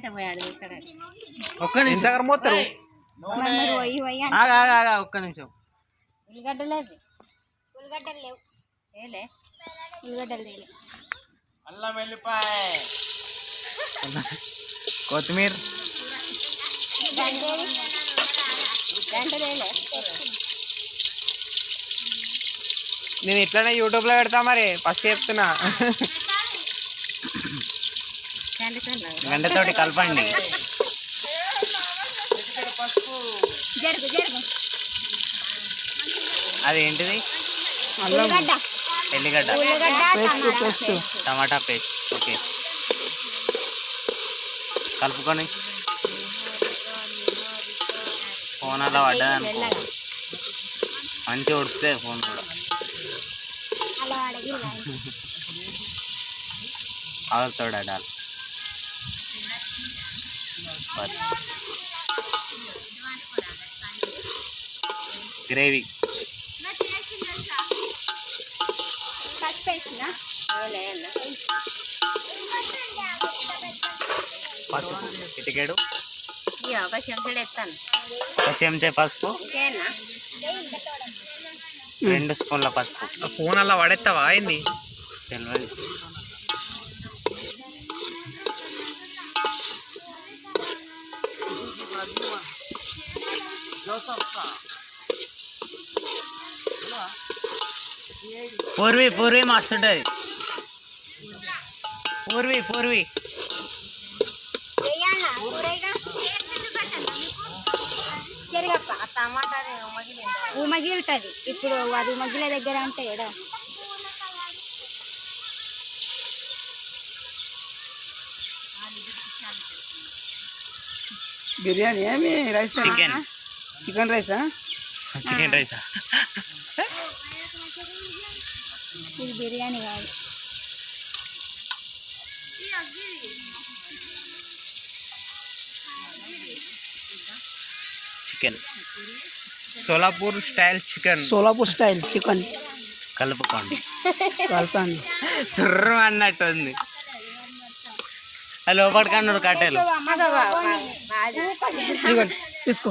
అట ఒక్క నిమిషం. మోస్తారు ఆగా ఒక్క నిమిషం. ఉల్లిగడ్డలేదు ఉల్లిగడ్డలు లేవు. ఏలే. ఉల్లిగడ్డలు లేవు అల్లం వెల్లిపాయ. కొత్తిమీర. నేను ఇట్లానే యూట్యూబ్లో పెడతా మరి ఫస్ట్ చెప్తున్నా. గంటతోటి కలపండి. జరుగు జరుగు. అది ఏంటిది ఎల్లిగడ్డ. టమాటా. పేస్ట్. టమాటా పేస్ట్. ఓకే. కలుపుకొని ఫోన్ అలా పడ్డదనుకో. మంచిగా ఉడుతుంది ఫోన్ కూడా. ఆగుతాడు డాల్ బస్ గ్రేవీ. పసుపు ఇక ఒక చెంచడు ఎత్తాను ఒక చెంచా పసుపు. రెండు స్పూన్ల పసుపు. ఫోన్ అలా పడేస్తావా ఏంది? తెలియదు పూర్వి పూర్వి మస్తు ఉంటుంది పూర్వి పూర్వి. ఉమగిలుతుంది ఇప్పుడు అది ఉమగిల దగ్గర అంటే ఎడ బిర్యానీ ఏమి రైస్ చికెన్ చికెన్ రైసా చికెన్ రైస్ ఇది బిర్యానీ కాదు. Chicken Solapur style chicken Solapur style chicken కలుపుకోండి. కలపండి చుర్రు అన్నట్టు ఉంది అది లోపలికన్నారు కట్టెలు. ఇదిగోండి తీసుకో.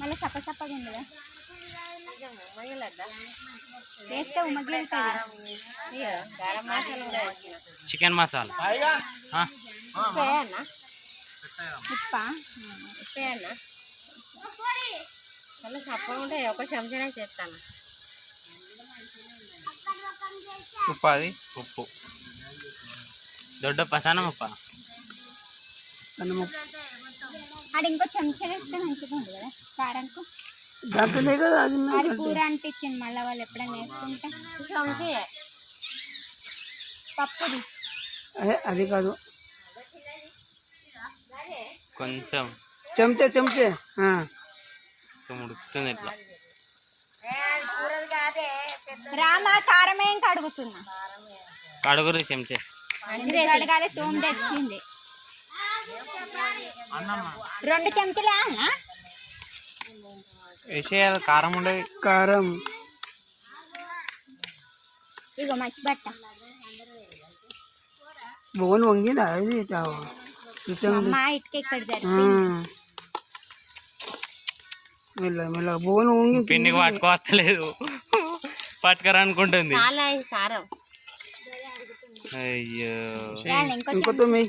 మళ్ళీ చప్ప చప్పగా ఉంది? కదా చికెన్ మసాలా. ఉప్పే? మళ్ళీ సప్పగా ఉంటే ఒక చెంచానే చేస్తాను. ఉప్పు అది ఉప్పు. దొడ్డ పసానం ఉప్ప ఆడ ఇంకో చెంచా వేస్తే మంచిగా ఉంది కదా కారంకు కదా అది నా- మరి కూర అంటించింది మళ్ళీ వాళ్ళు ఎప్పుడైనా వేసుకుంటే. చెంచి పప్పుది. అదే అది కాదు. కొంచెం. చెంచా చెంచే. ఉడుకుతుంది ఇట్లా. రామా కారం ఏం కడుగుతున్నా కడుగురి చెంచే. అడగాలి తోము తెచ్చింది. రెండు చెంచాలే వేసేయాలి కారం ఉండదు. కారం. ఇగో మసి బట్ట. బోన్ వంగిందా? ఇది ఇటుక ఇక్కడ మెల్ల మెల్ల బోన్ వంగి పిండికి పట్టుకోవట్లేదు పట్టుకరా అనుకుంటుంది చాలా ఇది కారం. అయ్యో. ఇంకో ఇంకో చెంచా. తొమ్మిది.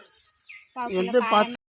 పావు ఎంత కిలో పాత